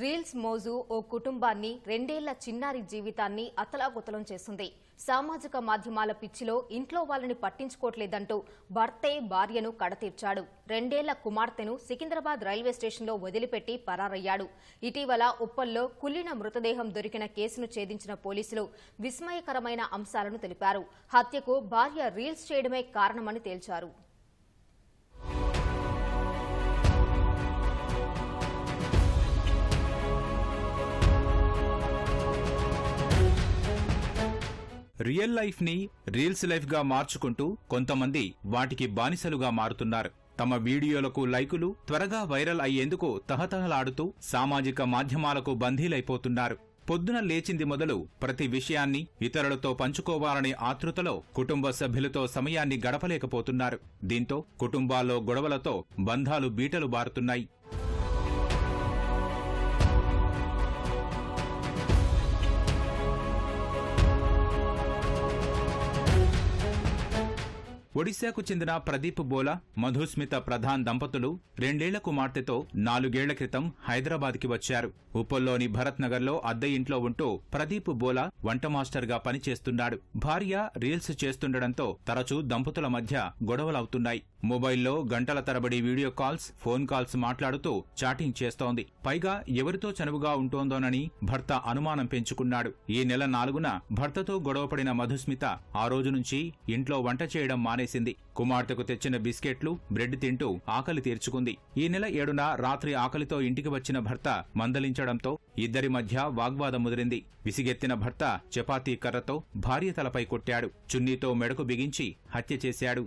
Reels మోజు ఓ కుటుంబాన్ని రెండేళ్ళ చిన్నారి జీవితాన్ని అతలాకుతలం చేస్తుంది. సామాజిక మాధ్యమాల పిచ్చిలో ఇంట్లో వాళ్ళని పట్టించుకోవట్లేదంటూ భర్తే భార్యను కడతీర్చాడు. రెండేళ్ళ కుమార్తెను సికింద్రాబాద్ రైల్వే స్టేషన్లో వదిలిపెట్టి పరారయ్యాడు. ఇటీవల ఉప్పల్లో కుల్లిన మృతదేహం దొరికిన కేసును ఛేదించిన పోలీసులు విస్మయకరమైన అంశాలను తెలిపారు. హత్యకు భార్య రీల్స్ చేయడమే కారణమని తేల్చారు. రియల్ లైఫ్ని రీల్స్ లైఫ్గా మార్చుకుంటూ కొంతమంది వాటికి బానిసలుగా మారుతున్నారు. తమ వీడియోలకు లైకులు త్వరగా వైరల్ అయ్యేందుకు తహతహలాడుతూ సామాజిక మాధ్యమాలకు బందీలైపోతున్నారు. పొద్దున లేచింది మొదలు ప్రతి విషయాన్ని ఇతరులతో పంచుకోవాలనే ఆతృతలో కుటుంబ సభ్యులతో సమయాన్ని గడపలేకపోతున్నారు. దీంతో కుటుంబాల్లో గొడవలతో బంధాలు బీటలు బారుతున్నాయి. ఒడిశాకు చెందిన ప్రదీప్ బోలా మధుస్మిత ప్రధాన్ దంపతులు రెండేళ్ళ కుమార్తెతో నాలుగేళ్ళ క్రితం హైదరాబాద్కి వచ్చారు. ఉప్పల్లోని భరత్ నగర్లో అద్దె ఇంట్లో ఉంటూ ప్రదీప్ బోలా వంట మాస్టర్గా పనిచేస్తున్నాడు. భార్య రీల్స్ చేస్తుండటంతో తరచూ దంపతుల మధ్య గొడవలవుతున్నాయి. మొబైల్లో గంటల తరబడి వీడియో కాల్స్ ఫోన్ కాల్స్ మాట్లాడుతూ చాటింగ్ చేస్తోంది. పైగా ఎవరితో చనువుగా ఉంటోందోనని భర్త అనుమానం పెంచుకున్నాడు. ఈ నెల నాలుగున భర్తతో గొడవపడిన మధుస్మిత ఆ రోజు నుంచి ఇంట్లో వంట చేయడం మానేసింది కుమార్తెకు తెచ్చిన బిస్కెట్లు బ్రెడ్ తింటూ ఆకలి తీర్చుకుంది. ఈ నెల ఏడున రాత్రి ఆకలితో ఇంటికి వచ్చిన భర్త మందలించడంతో ఇద్దరి మధ్య వాగ్వాదం ముదిరింది. విసిగెత్తిన భర్త చపాతీ కర్రతో భార్య తలపై కొట్టాడు. చున్నీతో మెడకు బిగించి హత్య చేశాడు.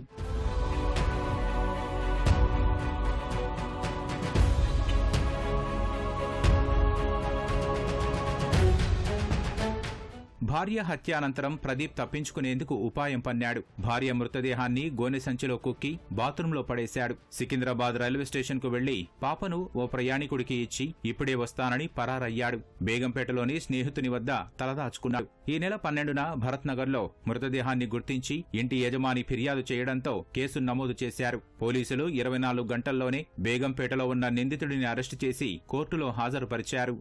భార్య హత్యానంతరం ప్రదీప్ తప్పించుకునేందుకు ఉపాయం పన్నాడు. భార్య మృతదేహాన్ని గోనె సంచిలో కుక్కి బాత్రూంలో పడేశాడు. సికింద్రాబాద్ రైల్వే స్టేషన్కు వెళ్ళి పాపను ఓ ప్రయాణికుడికి ఇచ్చి ఇప్పుడే వస్తానని పరారయ్యాడు. బేగంపేటలోని స్నేహితుని వద్ద తలదాచుకున్నాడు. ఈ నెల పన్నెండున భరత్ నగర్లో మృతదేహాన్ని గుర్తించి ఇంటి యజమాని ఫిర్యాదు చేయడంతో కేసు నమోదు చేశారు. పోలీసులు ఇరవై నాలుగు గంటల్లోనే బేగంపేటలో ఉన్న నిందితుడిని అరెస్టు చేసి కోర్టులో హాజరుపరిచారు.